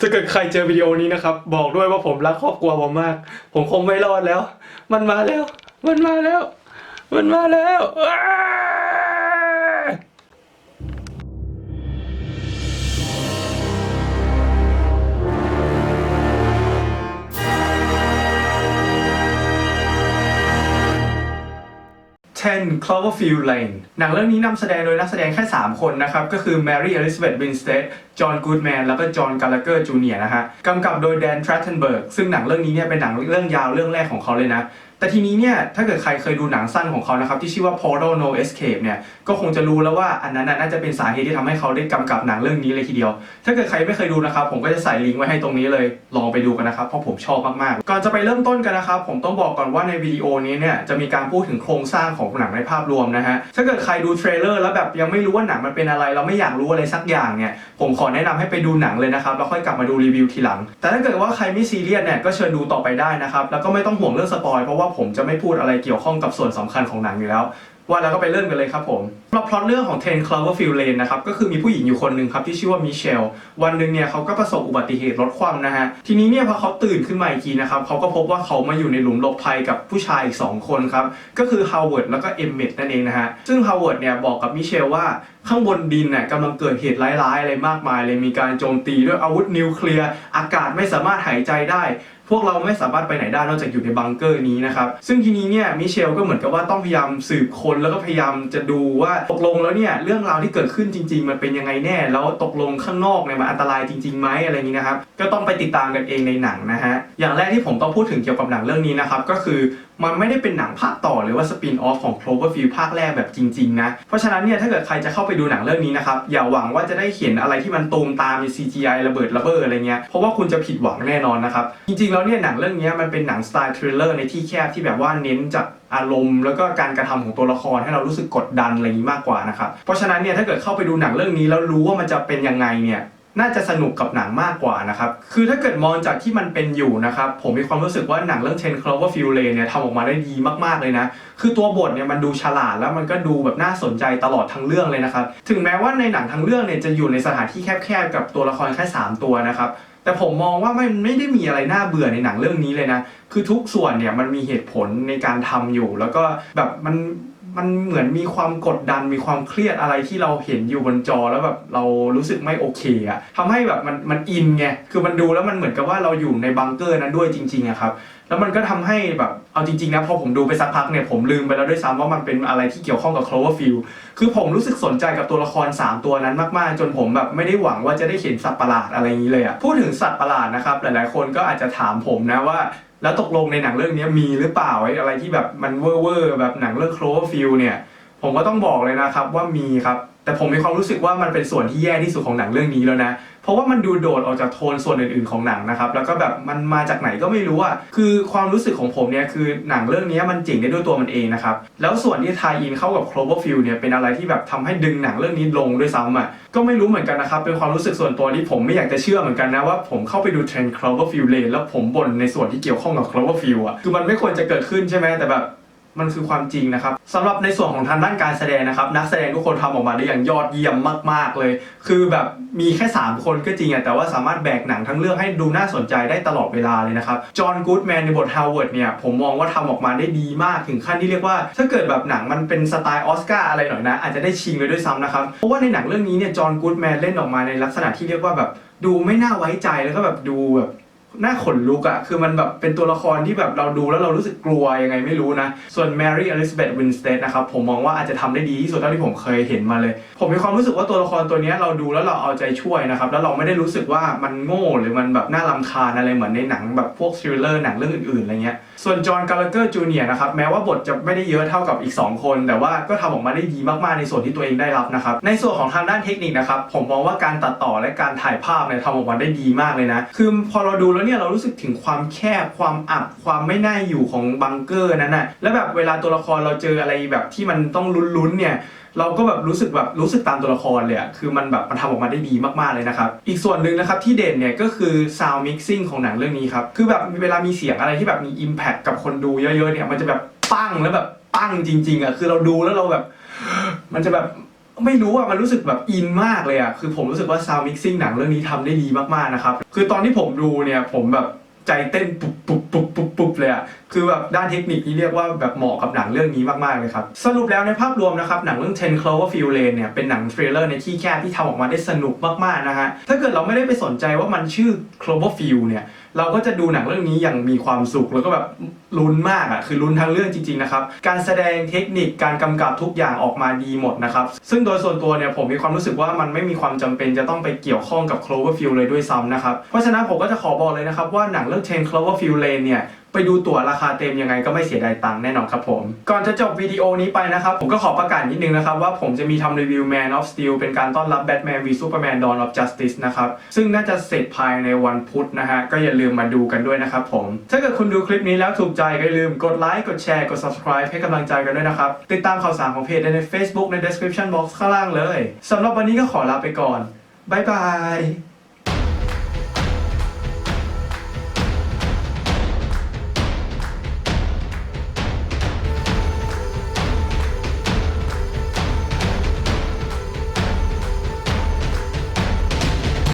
ถ้าเกิดใครเจอวิดีโอนี้นะครับ บอกด้วยว่าผมรักครอบครัวผมมาก ผมคงไม่รอดแล้ว มันมาแล้ว มันมาแล้ว มันมาแล้ว 10 Cloverfield Lane หนังเรื่องนี้นำแสดงโดยนักแสดงแค่ 3 คนนะครับ ก็คือ Mary Elizabeth Winstead จอห์นกูดแมนแล้วก็จอห์นกาลาเกอร์จูเนียนะฮะกำกับโดยแดนทรัตเทนเบิร์กซึ่งหนังเรื่องนี้เนี่ยเป็นหนังเรื่องยาวเรื่องแรกของเขาเลยนะ แต่ทีนี้เนี่ยถ้าเกิดใครเคยดูหนังสั้นของเขานะครับที่ชื่อว่า Portal No Escape เนี่ยก็คงจะรู้แล้วว่าอันนั้นน่าจะเป็นสาเหตุที่ทำให้เขาได้กำกับหนังเรื่องนี้เลยทีเดียว ถ้าเกิดใครไม่เคยดูนะครับผมก็จะใส่ลิงก์ไว้ให้ตรงนี้เลยลองไปดูกันนะครับเพราะผมชอบมากๆก่อนจะไปเริ่มต้นกันนะครับผมต้องบอกก่อนว่าในวิดีโอนี้เนี่ยจะมีการพูดถึงโครงสร้างของหนังในภาพรวมนะฮะถ้าเกิดใครดูเทรลเลอร์แล้วแบบยังไม่รู้ว่าหนังมันเป็นอะไร เราไม่อยากรู้อะไรสักอย่างเนี่ยผมขอแนะนำให้ไปดูหนังเลยนะครับแล้วค่อยกลับมาดูรีวิวทีหลัง แต่ถ้าเกิดว่าใครไม่ซีเรียสเนี่ยก็เชิญดูต่อไปได้นะครับแล้วก็ไม่ต้องห่วงเรื่องสปอยเพราะว่าผมจะไม่พูดอะไรเกี่ยวข้องกับส่วนสำคัญของหนังอยู่แล้ว ว่าแล้วก็ไปเริ่มกันเลยครับผม สำหรับพล็อตเรื่องของ10 Cloverfield Lane นะครับก็คือมีผู้หญิงอยู่คนหนึ่งครับที่ชื่อว่ามิเชลวันหนึ่งเนี่ยเขาก็ประสบอุบัติเหตุรถคว่ำนะฮะทีนี้เนี่ยพอเขาตื่นขึ้นมาอีกทีนะครับเขาก็พบว่าเขามาอยู่ในหลุมหลบภัยกับผู้ชายอีก2คนครับก็คือฮาวเวิร์ดแล้วก็เอมเมดนั่นเองนะฮะซึ่งฮาวเวิร์ดเนี่ยบอกกับมิเชลว่าข้างบนดินน่ะกำลังเกิดเหตุร้ายๆอะไรมากมายเลยมีการโจมตีด้วยอาวุธนิวเคลียร์อากาศไม่สามารถหายใจได้พวกเราไม่สามารถไปไหนได้นอกจากอยู่ในบังเกอร์นี้นะครับ ซึ่งทีนี้เนี่ยมิเชลก็เหมือนกับว่าต้องพยายามสืบคนแล้วก็พยายามจะดูว่าตกลงแล้วเนี่ยเรื่องราวที่เกิดขึ้นจริง ๆ มันเป็นยังไงแน่ แล้วตกลงข้างนอกเนี่ยมันอันตรายจริงๆไหมอะไรอย่างนี้นะครับก็ต้องไปติดตามกันเองในหนังนะฮะอย่างแรกที่ผมต้องพูดถึงเกี่ยวกับหนังเรื่องนี้นะครับก็คือ มันไม่ได้เป็นหนังภาคต่อหรือว่าสปินออฟของ Cloverfield ภาคแรกแบบจริงๆนะ เพราะฉะนั้นเนี่ยถ้าเกิดใครจะเข้าไปดูหนังเรื่องนี้นะครับ อย่าหวังว่าจะได้เห็นอะไรที่มันตูมตามมี CGI ระเบิดระเบ้ออะไรเงี้ยเพราะว่าคุณจะผิดหวังแน่นอนนะครับ จริงๆแล้วเนี่ยหนังเรื่องนี้มันเป็นหนังสไตล์ทริลเลอร์ในที่แคบที่แบบว่าเน้นจากอารมณ์แล้วก็การกระทำของตัวละครให้เรารู้สึกกดดันอะไรนี้มากกว่านะครับ เพราะฉะนั้นเนี่ยถ้าเกิดเข้าไปดูหนังเรื่องนี้แล้วรู้ว่ามันจะเป็นยังไงเนี่ย น่าจะสนุกกับหนังมากกว่านะครับ คือถ้าเกิดมองจากที่มันเป็นอยู่นะครับ ผมมีความรู้สึกว่าหนังเรื่อง10 Cloverfield Lane เนี่ยทำออกมาได้ดีมากๆเลยนะ คือตัวบทเนี่ยมันดูฉลาดแล้วมันก็ดูแบบน่าสนใจตลอดทั้งเรื่องเลยนะครับ ถึงแม้ว่าในหนังทั้งเรื่องเนี่ยจะอยู่ในสถานที่แคบๆกับตัวละครแค่ 3 ตัวนะครับแต่ผมมองว่ามันไม่ได้มีอะไรน่าเบื่อในหนังเรื่องนี้เลยนะ คือทุกส่วนเนี่ยมันมีเหตุผลในการทำอยู่ แล้วก็แบบมัน มันเหมือนมีความกดดันมีความเครียดอะไรที่เราเห็นอยู่บนจอแล้วแบบเรารู้สึกไม่โอเคอะทำให้แบบมันมันอินไงคือมันดูแล้วมันเหมือนกับว่าเราอยู่ในบังเกอร์นั้นด้วยจริงๆอะครับแล้วมันก็ทำให้แบบเอาจริงๆนะพอผมดูไปสักพักเนี่ยผมลืมไปแล้วด้วยซ้ำว่ามันเป็นอะไรที่เกี่ยวข้องกับ Cloverfield คือผมรู้สึกสนใจกับตัวละคร 3 ตัวนั้นมากๆ จนผมแบบไม่ได้หวังว่าจะได้เห็นสัตว์ประหลาดอะไรอย่างนี้เลยอะพูดถึงสัตว์ประหลาดนะครับหลายๆคนก็อาจจะถามผมนะว่า แล้วตกลงในหนังเรื่องนี้มีหรือเปล่าไอ้อะไรที่แบบมันเวอร์เวอร์แบบหนังเรื่อง Cloverfield เนี่ย ผมก็ต้องบอกเลยนะครับว่ามีครับ แต่ผมมีความรู้สึกว่ามันเป็นส่วนที่แย่ที่สุดของหนังเรื่องนี้แล้วนะ เพราะว่ามันดูโดดออกจากโทนส่วนอื่นๆของหนังนะครับ แล้วก็แบบมันมาจากไหนก็ไม่รู้อะ คือความรู้สึกของผมเนี่ยคือหนังเรื่องนี้มันเจ๋งได้ด้วยตัวมันเองนะครับ แล้วส่วนที่ทายอินเข้ากับ Cloverfield เนี่ยเป็นอะไรที่แบบทำให้ดึงหนังเรื่องนี้ลงด้วยซ้ำอะ ก็ไม่รู้เหมือนกันนะครับ เป็นความรู้สึกส่วนตัวที่ผมไม่อยากจะเชื่อเหมือนกันนะว่าผมเข้าไปดูเทรนด์ Cloverfield Lane แล้วผมบ่นในส่วนที่เกี่ยวข้องกับ Cloverfield อะ คือมันไม่ควรจะเกิดขึ้นใช่ไหมแต่แบบ มันคือความจริงนะครับสำหรับในส่วนของทางด้านการแสดงนะครับ นักแสดงทุกคนทำออกมาได้อย่างยอดเยี่ยมมาก ๆเลย คือแบบมีแค่ 3 คนก็จริงอะแต่ว่าสามารถแบกหนังทั้งเรื่องให้ดูน่าสนใจได้ตลอดเวลาเลยนะครับจอห์นกูดแมนในบทฮาวเวิร์ดเนี่ยผมมองว่าทำออกมาได้ดีมากถึงขั้นที่เรียกว่า ถ้าเกิดแบบหนังมันเป็นสไตล์ออสการ์อะไรหน่อยนะ อาจจะได้ชิงเลยด้วยซ้ำนะครับเพราะว่าในหนังเรื่องนี้เนี่ยจอห์นกูดแมนเล่นออกมาในลักษณะที่เรียกว่าแบบดูไม่น่าไว้ใจแล้วก็แบบดูแบบ น่าขนลุกอะคือมันแบบเป็นตัวละครที่แบบเราดูแล้วเรารู้สึกกลัวยังไงไม่รู้นะ ส่วน Mary Elizabeth Winstead นะครับ ผมมองว่าอาจจะทำได้ดีที่สุดเท่าที่ผมเคยเห็นมาเลย ผมมีความรู้สึกว่าตัวละครตัวนี้เราดูแล้วเราเอาใจช่วยนะครับ แล้วเราไม่ได้รู้สึกว่ามันโง่หรือมันแบบน่ารำคาญอะไรเหมือนในหนังแบบพวกทริลเลอร์หนังเรื่องอื่นๆอะไรเงี้ย ส่วนจอห์นกาลเกอร์จูเนียนะครับ แม้ว่าบทจะไม่ได้เยอะเท่ากับอีก 2 คน แต่ว่าก็ทำออกมาได้ดีมากๆในส่วนที่ตัวเองได้รับนะครับ ในส่วนของทางด้านเทคนิคนะครับ ผมมองว่าการตัดต่อและการถ่ายภาพเนี่ยทำออกมาได้ดีมากเลยนะ คือพอเราดูแแล้วเนี่ยเรารู้สึกถึงความแคบความอับความไม่น่าอยู่ของบังเกอร์นั้นน่ะและแบบเวลาตัวละครเราเจออะไรแบบที่มันต้องลุ้นๆเนี่ยเราก็แบบรู้สึกแบบรู้สึกตามตัวละครเลยอะคือมันแบบมันทำออกมาได้ดีมากๆเลยนะครับ อีกส่วนหนึ่งนะครับที่เด่นเนี่ยก็คือ sound mixing ของหนังเรื่องนี้ครับ คือแบบเวลามีเสียงอะไรที่แบบมี impact กับคนดูเยอะๆเนี่ยมันจะแบบปั้งแล้วแบบปั้งจริงๆอะคือเราดูแล้วเราแบบ มันจะแบบ ไม่รู้อะมันรู้สึกแบบอินมากเลยอะคือผมรู้สึกว่าซาวมิกซิ่งหนังเรื่องนี้ทำได้ดีมากๆนะครับคือตอนที่ผมดูเนี่ยผมแบบใจเต้นปุบปุบปุบปุบปุบเลยอะคือแบบด้านเทคนิคนี่เรียกว่าแบบเหมาะกับหนังเรื่องนี้มาก ๆ เลยครับ สรุปแล้วในภาพรวมนะครับ หนังเรื่อง10 Cloverfield Lane เนี่ย เป็นหนังเทรลเลอร์ในที่แคบที่ทำออกมาได้สนุกมาก ๆ นะฮะ ถ้าเกิดเราไม่ได้ไปสนใจว่ามันชื่อ Cloverfield เนี่ยเราก็จะดูหนังเรื่องนี้อย่างมีความสุขแล้วก็แบบลุ้นมากอะคือลุ้นทั้งเรื่องจริงๆนะครับการแสดงเทคนิคการกำกับทุกอย่างออกมาดีหมดนะครับซึ่งโดยส่วนตัวเนี่ยผมมีความรู้สึกว่ามันไม่มีความจำเป็นจะต้องไปเกี่ยวข้องกับ Cloverfield เลยด้วยซ้ำนะครับเพราะฉะนั้นผมก็จะขอบอกเลยนะครับว่าหนังเรื่อง Ten Cloverfield Lane เนี่ย ไปดูตั๋วราคาเต็มยังไงก็ไม่เสียดายตังค์แน่นอนครับผม ก่อนจะจบวิดีโอนี้ไปนะครับ ผมก็ขอประกาศนิดนึงนะครับ ว่าผมจะมีทำรีวิว Man of Steel เป็นการต้อนรับ Batman v Superman Dawn of Justice นะครับ ซึ่งน่าจะเสร็จภายในวันพุธนะฮะ ก็อย่าลืมมาดูกันด้วยนะครับผม ถ้าเกิดคุณดูคลิปนี้แล้วถูกใจก็อย่าลืมกดไลค์กดแชร์กด subscribe ให้กำลังใจกันด้วยนะครับ ติดตามข่าวสารของเพจได้ใน Facebook ใน description box ข้างล่างเลยสำหรับวันนี้ก็ขอลาไปก่อนบ๊ายบาย